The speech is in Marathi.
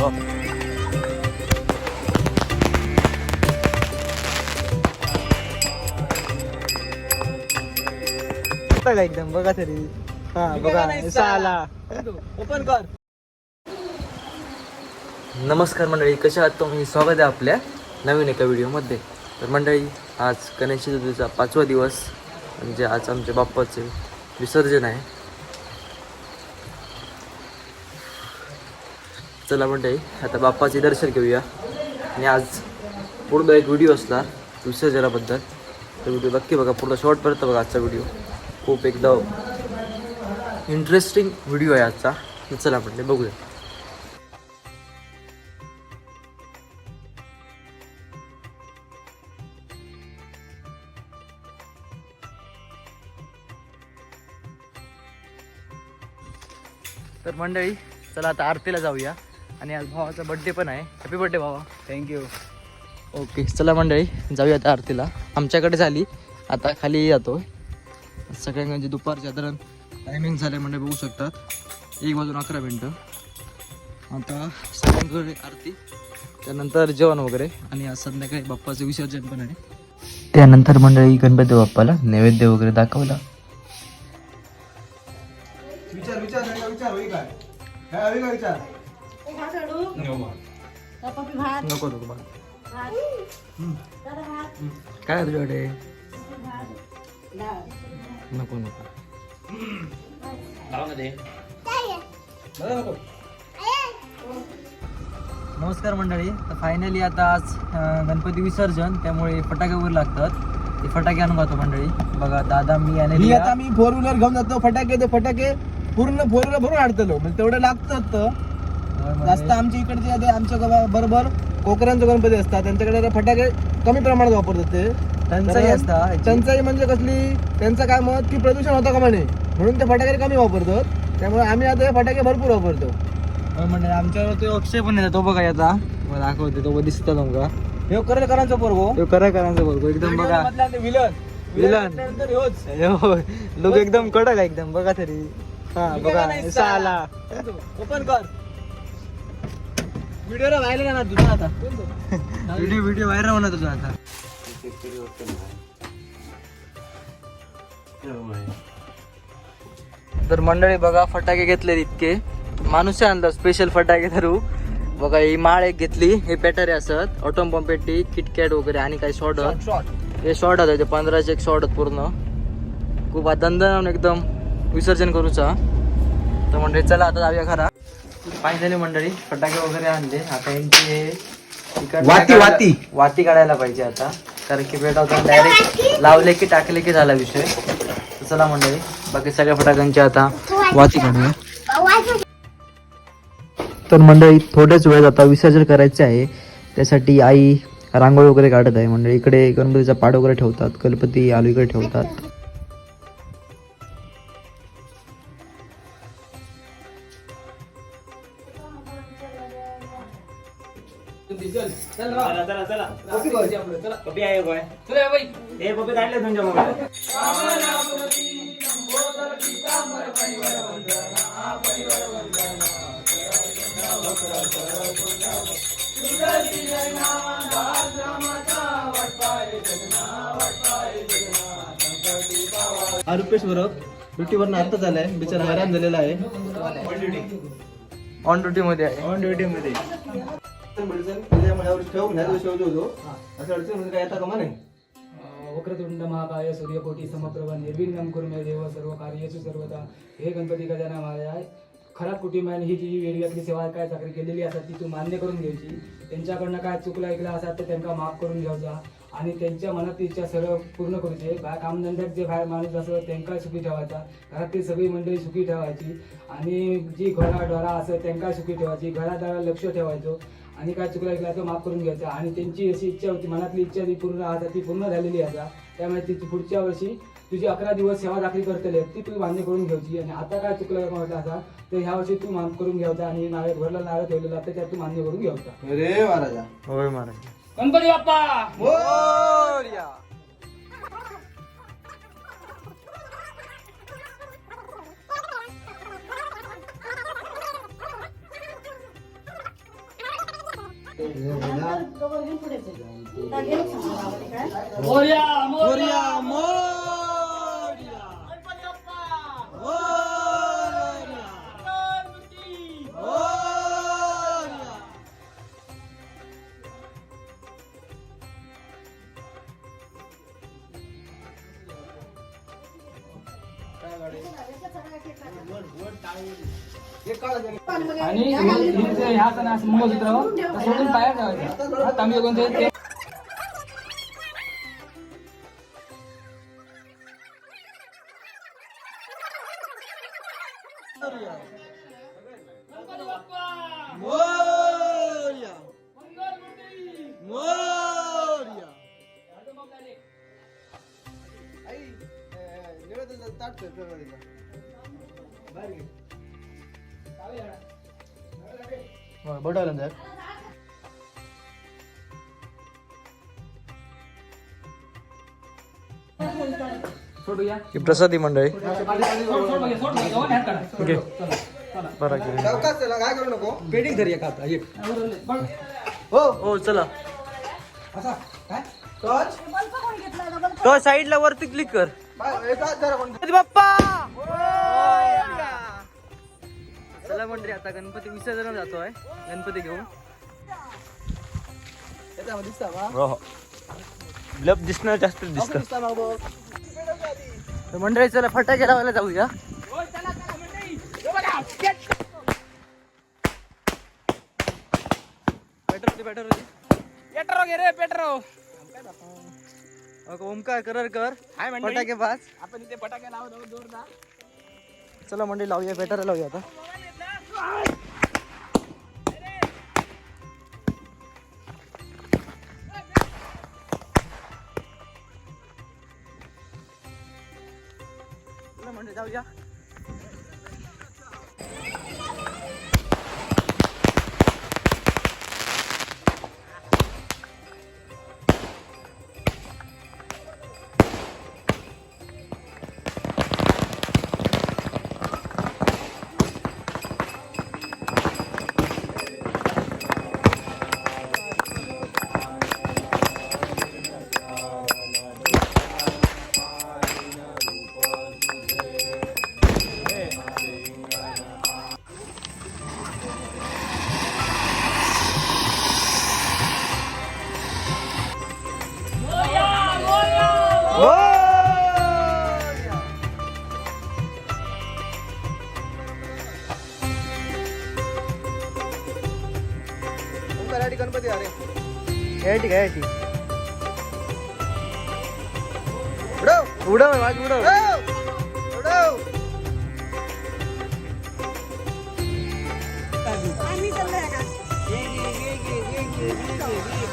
का एकदम बघा तरी. हा बघा. आला ओपन कर. नमस्कार मंडळी कशा आहात तुम्ही? स्वागत आहे आपल्या नवीन एका व्हिडिओमध्ये. तर मंडळी आज गणेश चतुर्थीचा पाचवा दिवस. म्हणजे आज आमच्या बाप्पाचे विसर्जन आहे. चला मंडळी आता बाप्पाचे दर्शन घेऊया. आणि आज पूर्ण एक व्हिडिओ असणार विसर्जनाबद्दल. तर व्हिडिओ नक्की बघा पूर्ण शॉर्टपर्यंत बघा आजचा व्हिडिओ खूप एकदम इंटरेस्टिंग व्हिडिओ आहे आजचा. चला मंडळी बघूया. तर मंडळी चला आता आरतीला जाऊया. आणि आज भावाचा बड्डे पण आहे. हॅपी बड्डे भावा. थँक्यू ओके चला मंडळी जाऊया आता आरतीला. आमच्याकडे झाली. आता खाली जातो सगळ्यांचे दुपारचे साधारण टायमिंग झाले म्हणजे बघू शकतात. एक वाजून अकरा मिनटं. आता सगळ्यांकडे आरती त्यानंतर जेवण वगैरे आणि आज संध्याकाळी बाप्पाचं विसर्जन पण आहे. त्यानंतर मंडळी गणपती बाप्पाला नैवेद्य वगैरे दाखवला. नको नको बघा. काय आहे तुझ्याकडे? नको नको. नमस्कार मंडळी. तर फायनली आता आज गणपती विसर्जन. त्यामुळे फटाके वगैरे लागतात. ते फटाके आणून खातो मंडळी. बघा दादा मी आणि मी. आता मी फोर व्हीलर घेऊन जातो. फटाके ते फटाके पूर्ण फोर व्हीलर भरून आणतलो म्हणजे तेवढे लागतात. जास्त आमच्या इकडचे जे आमच्या बरोबर कोकरांचे गणपती असतात. त्यांच्याकडे ते फटाके कमी प्रमाणात वापरतात ते. टंचाई असता. टंचाई म्हणजे कसली? त्यांचं काय मत? की प्रदूषण होतं का म्हणे? म्हणून ते फटाके कमी वापरतात. त्यामुळे आम्ही आता हे फटाके भरपूर वापरतो. होय मंडळी आमच्यावर तो अक्षय पण येतो तो बघा आता मला दाखवते. तो दिसतो तुमका हे करेलकरांचं पोरगो. तो करा करायचं बघ. एकदम बघा विलन. विलन लोक एकदम कडक आहे एकदम. बघा तरी. हा बघा. असा आला ओपन कर. व्हिडिओला तुझा आता. व्हिडिओ व्हिडिओ व्हायरल होणार तुझा आता. तर मंडळी बघा फटाके घेतले इतके. माणूस आणला स्पेशल फटाके धरू. बघा ही माळ एक घेतली. हे पॅटरे असत. ऑटोम बॉम्ब पेटी किटकॅट वगैरे आणि काही शॉर्ट हे शॉर्ट होते पंधराचे एक शॉर्ट पूर्ण. खूप दंदन एकदम विसर्जन करूचा. तर मंडळी चला आता जाऊया खरा फायनली मंडळी फटाके वगैरे आणले. आता यांचे वाती, वाती. वाती काढायला पाहिजे आता. कारण की बेटा होता डायरेक्ट लावले की टाकले की झाला विषय. चला मंडळी बाकी सगळ्या फटाक्यांची आता वाती काढूया. तर मंडळी थोड्याच वेळात आता विसर्जन करायचे आहे. त्यासाठी आई रांगोळी वगैरे काढत आहे मंडळी. इकडे गणपतीचा पाड वगैरे ठेवतात गणपती आलू इकडे ठेवतात. हा रुपेश बरोबर ड्युटीवर आता झालाय. बिचारा हैराण झालेला आहे. ऑन ड्युटी मध्ये आहे. ऑन ड्युटी मध्ये. ठेवून ह्या दिवशी ठेवतो होतो असं अडचण म्हणजे काय येता कमा नाही? वक्रतुंड महाकाय सूर्यकोटी समप्रभ निर्विघ्नं कुर्मे देव सर्व कार्येषु सर्वदा. हे गणपती गजानन महाराज खराब कुटुंबाने ही जी वेगळी सेवा काय चाकरी केलेली असतात ती तू मान्य करून घ्यायची. त्यांच्याकडनं काय चुकलं ऐकलं असतात तर त्यांना माफ करून घ्यायचा आणि त्यांच्या मनात इच्छा सर्व पूर्ण करूचे बाहेर कामधंद्यात जे बाहेर माणूस असं त्यांना सुखी ठेवायचा. घरातली सगळी मंडळी सुखी ठेवायची. आणि जी घोडा डोरा असं त्यांना सुखी ठेवायची. घरादारा लक्ष ठेवायचो. आणि काय चुकलं ऐकलं तर माफ करून घ्यायचं. आणि त्यांची अशी इच्छा होती मनातली इच्छा ती पूर्ण आता ती पूर्ण झालेली आहे आता. त्यामुळे ती पुढच्या वर्षी तुझी अकरा दिवस सेवा दाखली करतले ती तू मान्य करून घ्यायची. आणि आता काय चुकलं का म्हटलं असा तर ह्या वर्षी तू माफ करून घ्यायचा. आणि नारळ घरला नारळ ठेवलेला तर त्यात तू मान्य करून घ्यायचा. अरे महाराजा. होय महाराज. गणपती बाप्पा मोरया मोरया मोरया आणि ह्या सण असं मंगळसूत्र सोडून पाया ठेवायचं तांबे कोणते ताट ठेव फेब्रुवारीला. बाहेर घे. बटवलं सोडूया? ही प्रसादी मंडळी. बरं काय करू नको? पेटिंग धरी एक आता एक. हो हो चला. तो साईडला वरती क्लिक कर. बाप्पा! चला मंडळी आता गणपती विसर्जन जातोय. गणपती घेऊन. का? हो लब दिसणार जास्त दिसत. मंडळी चला फटाके लावायला जाऊया. बॅटर होती पेट्रो घे रे पेट्रो अगं ओमकार करर कर. फटाके पाच आपण इथे फटाके लावत आहोत जोरदार. चला मंडळी लावूया बॅटर लावूया आता. चला मंडळी जाऊया. गणपति आ रहे ठीक है ठीक। उड़ो। उड़ो आवाज़ उड़ो। उड़ो। आम्ही चाललोय का ये ये ये ये ये।